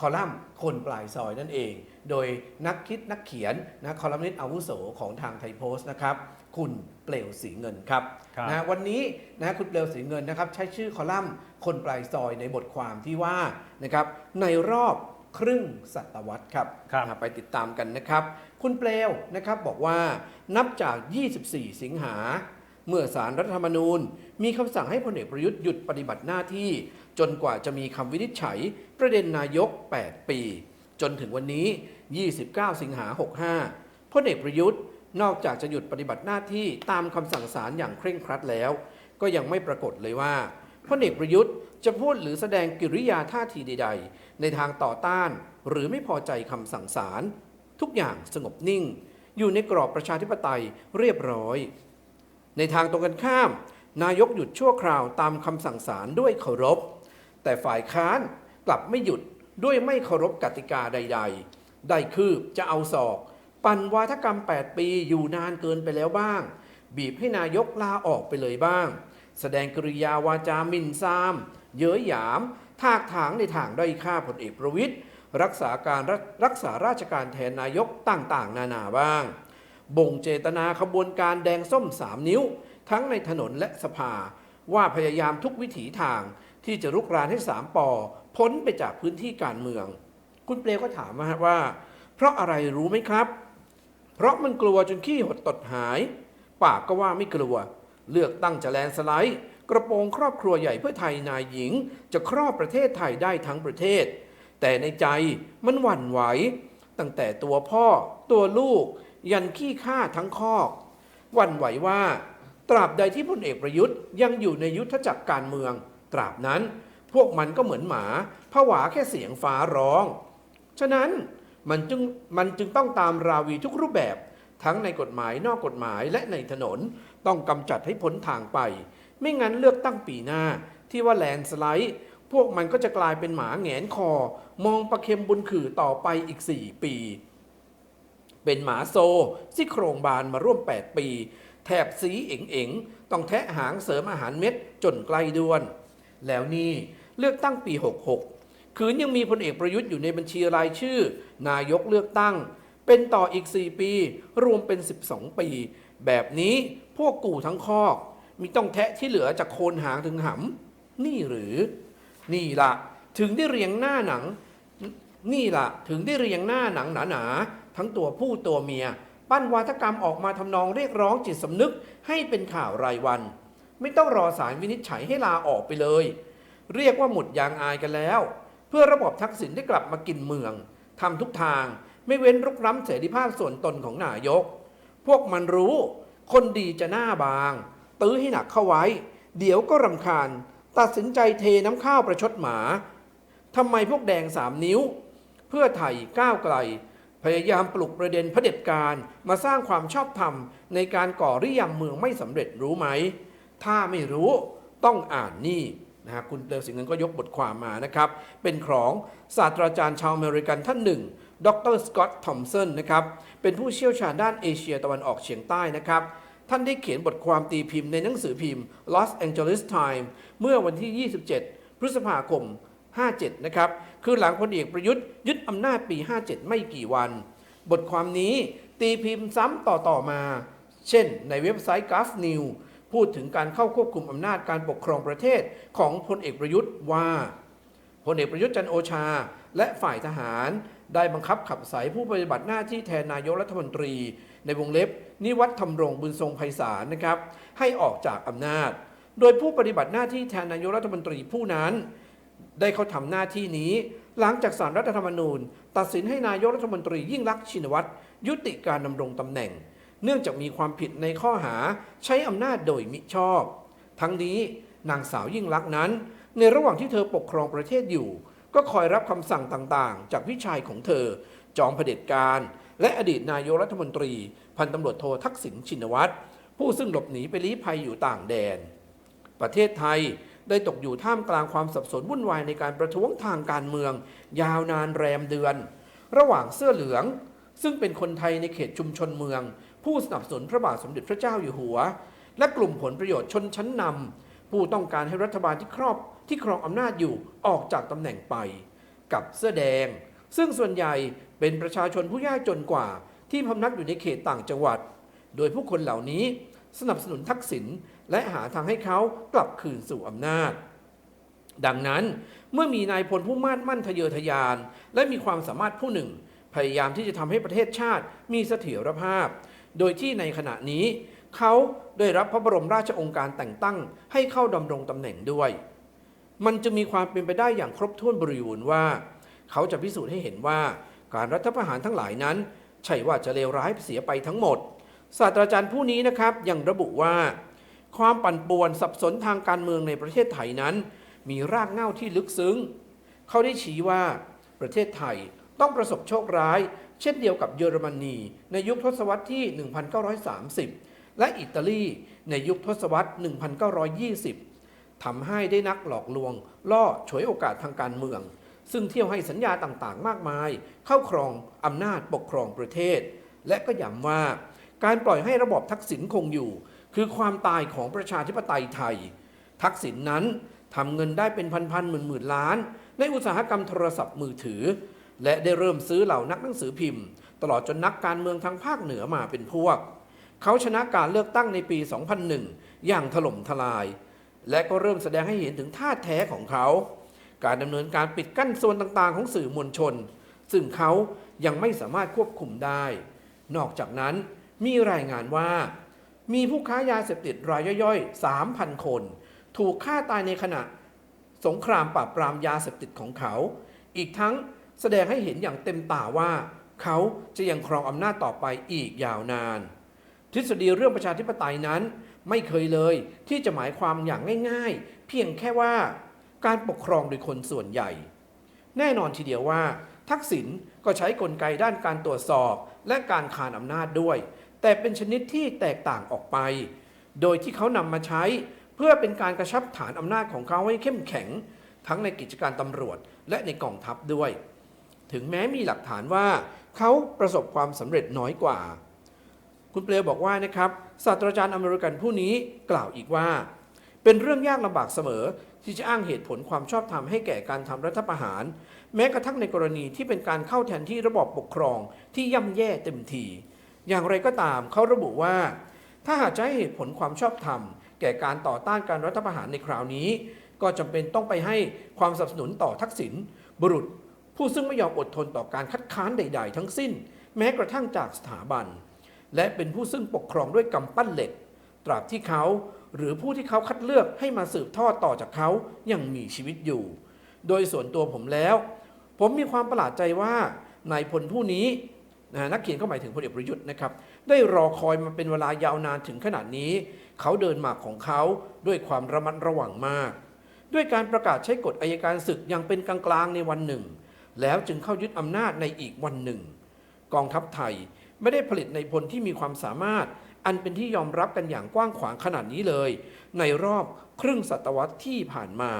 คอลัมน์คนปลายซอยนั่นเอง โดยนักคิดนักเขียนนะคอลัมนิสต์อาวุโสของทางไทยโพสต์นะครับคุณเปลวสีเงินครับครับนะวันนี้นะคุณเปลวสีเงินนะครับใช้ชื่อคอลัมน์คนปลายซอยในบทความที่ว่านะครับในรอบครึ่งศตวรรษครับครับนะไปติดตามกันนะครับ คุณเปลวนะครับบอกว่านับจาก 24 สิงหา เมื่อสารรัฐธรรมนูญ มีคำสั่งให้พลเอกประยุทธ์หยุดปฏิบัติหน้าที่ จนกว่าจะมีคำวินิจฉัย ประเด็นนายก 8 ปี จนถึงวันนี้ 29 สิงหา 65 พลเอกประยุทธ์นอกจากจะหยุดปฏิบัติหน้าที่ตามคำสั่งศาลอย่างเคร่งครัดแล้ว ก็ยังไม่ปรากฏเลยว่าพลเอกประยุทธ์จะพูดหรือแสดงกิริยาท่าทีใด ๆ ในทางต่อต้าน หรือไม่พอใจคำสั่งศาลทุกอย่างสงบนิ่ง อยู่ในกรอบประชาธิปไตยเรียบร้อย ในทางตรงกันข้าม นายกหยุดชั่วคราวตามคำสั่งศาลด้วยเคารพ แต่ฝ่ายค้านกลับไม่หยุดด้วยไม่เคารพกติกาใด ๆ ได้คืบจะเอาศอก ปั่นวาทกรรม 8 ปีอยู่นานเกินไปแล้วบ้าง บีบให้นายกลาออกไปเลยบ้าง แสดงกริยาวาจาหมินซาม เย้ยหยาม ทากถางในทางด้อยค่าพลเอกประวิตยรักษาการรักรักษาราชการแทนนายกต่างๆ นานาบ้าง บ่งเจตนาขบวนการแดงส้มสามนิ้ว ทั้งในถนนและสภา ว่าพยายามทุกวิถีทางที่จะรุกรานให้สามปอพ้นไปจากพื้นที่การเมือง คุณเปลวก็ถามมาว่า เพราะอะไรรู้ไหมครับ เพราะมันกลัวจนขี้หดตดหาย ปากก็ว่าไม่กลัว เลือกตั้งจะแลนสไลด์ กระโปรงครอบครัวใหญ่เพื่อไทยนายหญิง จะครอบประเทศไทยได้ทั้งประเทศ แต่ในใจมันหวั่นไหว ตั้งแต่ตัวพ่อ ตัวลูก ยันขี้ข้าทั้งคอกวันไหวว่า ตราบใดที่พลเอกประยุทธ์ยังอยู่ในยุทธจักรการเมือง ตราบนั้นพวกมันก็เหมือนหมาผวาแค่เสียงฟ้าร้อง ฉะนั้นมันจึงมันจึงต้องตามราวีทุกรูปแบบทั้งในกฎหมายนอกกฎหมายและในถนนต้องกำจัดให้พ้นทางไป ไม่งั้นเลือกตั้งปีหน้าที่ว่าแลนสไลด์ พวกมันก็จะกลายเป็นหมาแงนคอ มองประเค็มบุญขื่อต่อไปอีก 4 ปี เป็นหมาโซซี่โครงบานมาร่วม 8 ปี แถบสีเอ๋งเองๆ ต้องแทะหางเสริมอาหารเม็ดจนใกล้ด้วน แล้วนี่เลือกตั้งปี 66 คืนยังมีพลเอกประยุทธ์อยู่ในบัญชีรายชื่อ นายกเลือกตั้ง เป็นต่ออีก 4 ปี รวมเป็น 12 ปี แบบนี้พวกกูทั้งคอก มีต้องแทะที่เหลือจากโคนหางถึงหำนี่หรือ นี่ละถึงได้เรียงหน้าหนัง นี่ล่ะถึงได้เรียงหน้าหนังหนาๆ ทั้งตัวผู้ตัวเมีย ปั้นวาทกรรมออกมาทำนองเรียกร้องจิตสำนึกให้เป็นข่าวรายวัน ไม่ต้องรอสารวินิจฉัยให้ลาออกไปเลย เรียกว่าหมดยางอายกันแล้ว เพื่อระบบทักษิณได้กลับมากินเมืองทำทุกทางไม่เว้นรุกล้ำเสรีภาพส่วนตนของนายก พวกมันรู้คนดีจะหน้าบาง ตื้อให้หนักเข้าไว้ เดี๋ยวก็รำคาญ ตัดสินใจเทน้ำข้าวประชดหมาทำไมพวกแดงสามนิ้ว เพื่อไทยก้าวไกล พยายามปลุกประเด็นเผด็จการมาสร้างความชอบธรรมในการก่อริยำเมืองไม่สำเร็จรู้ไหม ถ้าไม่รู้ต้องอ่านนี่นะฮะคุณเปลวสิงห์เงินก็ยกบทความมานะครับ เป็นของศาสตราจารย์ชาวอเมริกันท่านหนึ่ง ดรสกอตต์ทอมสันนะครับ เป็นผู้เชี่ยวชาญด้านเอเชียตะวันออกเฉียงใต้นะครับ ท่านได้เขียนบทความตีพิมพ์ในหนังสือพิมพ์ Los Angeles Times เมื่อวันที่ 27 พฤษภาคม 57 นะครับ คือหลังพลเอกประยุทธ์ยึดอำนาจปี 57 ไม่กี่วัน บทความนี้ตีพิมพ์ซ้ำต่อๆมา เช่น ในเว็บไซต์ g u f News พูดถึงการเข้าควบคุมอำนาจการปกครองประเทศของพลเอกประยุทธ์ว่าพลเอกประยุทธ์จันโอชา และฝ่ายทหาร ได้บังคับขับไสผู้ปฏิบัติหน้าที่แทนนายกรัฐมนตรี ในวงเล็บ นิวัฒน์ธรรมรงบุญทรงไพศาลนะครับ ให้ออกจากอำนาจ โดยผู้ปฏิบัติหน้าที่แทนนายกรัฐมนตรีผู้นั้น ได้เขาทำหน้าที่นี้ หลังจากสารรัฐธรรมนูญ ตัดสินให้นายกรัฐมนตรียิ่งลักษณ์ชินวัตรยุติการดำรงตำแหน่ง เนื่องจากมีความผิดในข้อหาใช้อำนาจโดยมิชอบ ทั้งนี้นางสาวยิ่งลักษณ์นั้น ในระหว่างที่เธอปกครองประเทศอยู่ ก็คอยรับคำสั่งต่างๆ จากพี่ชายของเธอ จอมเผด็จการ และอดีตนายกรัฐมนตรี พันตำรวจโททักษิณชินวัตรผู้ซึ่งหลบหนีไปลี้ภัยอยู่ต่างแดน ประเทศไทย ได้ตกอยู่ท่ามกลางความสับสนวุ่นวายในการประท้วงทางการเมือง ยาวนานแรมเดือน ระหว่างเสื้อเหลือง ซึ่งเป็นคนไทยในเขตชุมชนเมือง ผู้สนับสนุนพระบาทสมเด็จพระเจ้าอยู่หัว และกลุ่มผลประโยชน์ชนชั้นนำผู้ต้องการให้รัฐบาลที่ครอบที่ครองอำนาจอยู่ออกจากตำแหน่งไป กับเสื้อแดง ซึ่งส่วนใหญ่เป็นประชาชนผู้ยากจนกว่า ที่พำนักอยู่ในเขตต่างจังหวัด โดยผู้คนเหล่านี้สนับสนุนทักษิณ และหาทางให้เขากลับคืนสู่อำนาจ ดังนั้นเมื่อมีนายพลผู้มั่นมั่นทะเยอทะยาน และมีความสามารถผู้หนึ่ง พยายามที่จะทำให้ประเทศชาติมีเสถียรภาพ โดยที่ในขณะนี้เขาได้รับพระบรมราชองค์การแต่งตั้งให้เข้าดำรงตำแหน่งด้วย มันจะมีความเป็นไปได้อย่างครบถ้วนบริบูรณ์ว่า เขาจะพิสูจน์ให้เห็นว่าการรัฐประหารทั้งหลายนั้น ใช่ว่าจะเลวร้ายเสียไปทั้งหมด ศาสตราจารย์ผู้นี้นะครับยังระบุว่า ความปั่นป่วนสับสนทางการเมืองในประเทศไทยนั้น มีรากเหง้าที่ลึกซึ้ง เขาได้ชี้ว่าประเทศไทยต้องประสบโชคร้าย เช่นเดียวกับเยอรมนี ในยุคทศวรรษที่ 1930 และอิตาลีในยุคทศวรรษ 1920 ทำให้ได้นักหลอกลวง ล่อฉวยโอกาสทางการเมือง ซึ่งเที่ยวให้สัญญาต่างๆ มากมาย เข้าครองอำนาจปกครองประเทศ และก็ย้ำว่าการปล่อยให้ระบอบทักษิณคงอยู่ คือความตายของประชาธิปไตยไทย ทักษิณนนั้นทำเงินได้เป็นพันๆหมื่นๆล้าน ในอุตสาหกรรมโทรศัพท์มือถือ และได้เริ่มซื้อเหล่านักหนังสือพิมพ์ ตลอดจนนักการเมืองทางภาคเหนือมาเป็นพวก เขาชนะการเลือกตั้งในปี 2001 อย่างถล่มทลาย และก็เริ่มแสดงให้เห็นถึงท่าแท้ของเขา การดำเนินการปิดกั้นส่วนต่างๆ ของสื่อมวลชน ซึ่งเขายังไม่สามารถควบคุมได้ นอกจากนั้นมีรายงานว่า มีผู้ค้ายาเสพติดรายย่อยๆ 3,000 คน ถูกฆ่าตายในขณะสงครามปราบปรามยาเสพติดของเขา อีกทั้งแสดงให้เห็นอย่างเต็มตาว่า เขาจะยังครองอำนาจต่อไปอีกยาวนาน ทฤษฎีเรื่องประชาธิปไตยนั้น ไม่เคยเลยที่จะหมายความอย่างง่าย ๆ เพียงแค่ว่าการปกครองโดยคนส่วนใหญ่ แน่นอนทีเดียวว่า ทักษิณก็ใช้กลไกด้านการตรวจสอบและการขานอำนาจด้วย แต่เป็นชนิดที่แตกต่างออกไป โดยที่เขานำมาใช้เพื่อเป็นการกระชับฐานอำนาจของเขาให้เข้มแข็ง ทั้งในกิจการตำรวจและในกองทัพด้วย ถึงแม้มีหลักฐานว่าเขาประสบความสำเร็จน้อยกว่า คุณเปลวบอกว่านะครับศาสตราจารย์อเมริกันผู้นี้กล่าวอีกว่า เป็นเรื่องยากลำบากเสมอที่จะอ้างเหตุผลความชอบธรรมให้แก่การทำรัฐประหาร แม้กระทั่งในกรณีที่เป็นการเข้าแทนที่ระบอบปกครองที่ย่ำแย่เต็มที อย่างไรก็ตามเขาระบุว่า ถ้าหากจะให้เหตุผลความชอบธรรม แก่การต่อต้านการรัฐประหารในคราวนี้ ก็จำเป็นต้องไปให้ความสนับสนุนต่อทักษิณบุรุษ ผู้ซึ่งไม่ยอมอดทนต่อการคัดค้านใด ๆ ทั้งสิ้น แม้กระทั่งจากสถาบัน และเป็นผู้ซึ่งปกครองด้วยกำปั้นเหล็ก ตราบที่เขาหรือผู้ที่เขาคัดเลือกให้มาสืบทอดต่อจากเขายังมีชีวิตอยู่ โดยส่วนตัวผมแล้ว ผมมีความประหลาดใจว่านายพลผู้นี้ นะนักเขียนก็หมายถึงพลเอกประยุทธ์นะครับได้รอคอยมาเป็นเวลายาวนานถึงขนาดนี้ เขาเดินหมากของเขาด้วยความระมัดระวังมาก ด้วยการประกาศใช้กฎอายการศึกอย่างเป็นกลางๆในวันหนึ่ง แล้วจึงเข้ายึดอำนาจในอีกวันหนึ่ง กองทัพไทยไม่ได้ผลิตในพลที่มีความสามารถ อันเป็นที่ยอมรับกันอย่างกว้างขวางขนาดนี้เลย ในรอบครึ่งศตวรรษที่ผ่านมา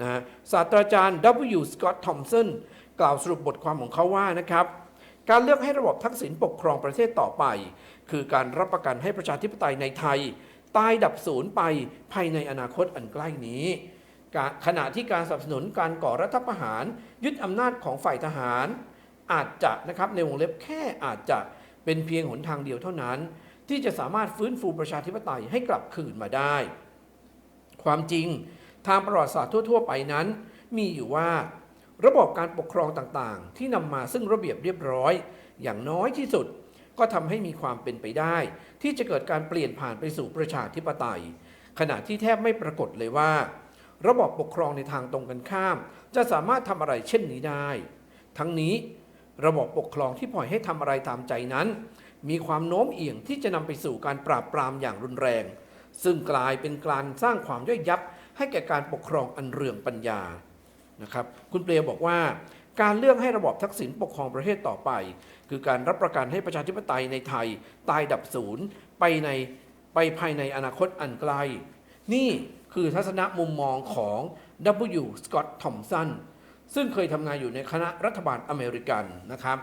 นะศาสตราจารย์ W. Scott Thompson กล่าวสรุปบทความของเขาว่านะครับ การเลือกให้ระบบทักษิณปกครองประเทศต่อไป คือการรับประกันให้ประชาธิปไตยในไทย ตายดับศูนย์ไปภายในอนาคตอันใกล้นี้ขณะที่การสนับสนุนการก่อรัฐประหาร ยึดอำนาจของฝ่ายทหาร อาจจะนะครับในวงเล็บแค่อาจจะเป็นเพียงหนทางเดียวเท่านั้น ที่จะสามารถฟื้นฟูประชาธิปไตยให้กลับคืนมาได้ ความจริงทางประวัติศาสตร์ทั่ว ๆ ไปนั้น มีอยู่ว่า ระบบการปกครองต่างๆ ที่นำมาซึ่งระเบียบเรียบร้อย อย่างน้อยที่สุดก็ทำให้มีความเป็นไปได้ ที่จะเกิดการเปลี่ยนผ่านไปสู่ประชาธิปไตย ขณะที่แทบไม่ปรากฏเลยว่า ระบบปกครองในทางตรงกันข้าม จะสามารถทำอะไรเช่นนี้ได้ ทั้งนี้ ระบบปกครองที่ปล่อยให้ทำอะไรตามใจนั้น มีความโน้มเอียงที่จะนำไปสู่การปราบปรามอย่างรุนแรง ซึ่งกลายเป็นการสร้างความย่อยยับให้แก่การปกครองอันเรืองปัญญา นะครับคุณเปรียวบอกว่า การเลือกให้ระบอบทักษิณปกครองประเทศต่อไป คือการรับประกันให้ประชาธิปไตยในไทยตายดับศูนย์ไปในไปภายในอนาคตอันไกล นี่คือทัศนะมุมมองของ W. Scott Thompson ซึ่งเคยทำงานอยู่ในคณะรัฐบาลอเมริกันนะครับ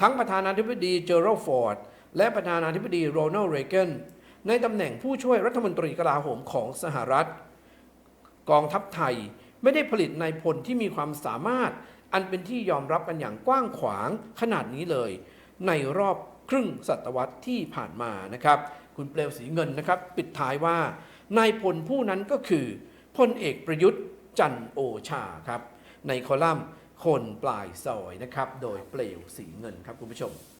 ทั้งประธานาธิบดีเจอรัลฟอร์ด และประธานาธิบดีโรนัลด์เรเกนในตำแหน่งผู้ช่วยรัฐมนตรีกลาโหมของสหรัฐ กองทัพไทย ไม่ได้ผลิตนายพลที่มีความสามารถ อันเป็นที่ยอมรับกันอย่างกว้างขวางขนาดนี้เลย ในรอบครึ่งศตวรรษที่ผ่านมานะครับ คุณเปลวสีเงินนะครับ ปิดท้ายว่านายพลผู้นั้นก็คือพลเอกประยุทธ์จันโอชาครับ ในคอลัมน์คนปลายซอยนะครับ โดยเปลวสีเงินครับคุณผู้ชม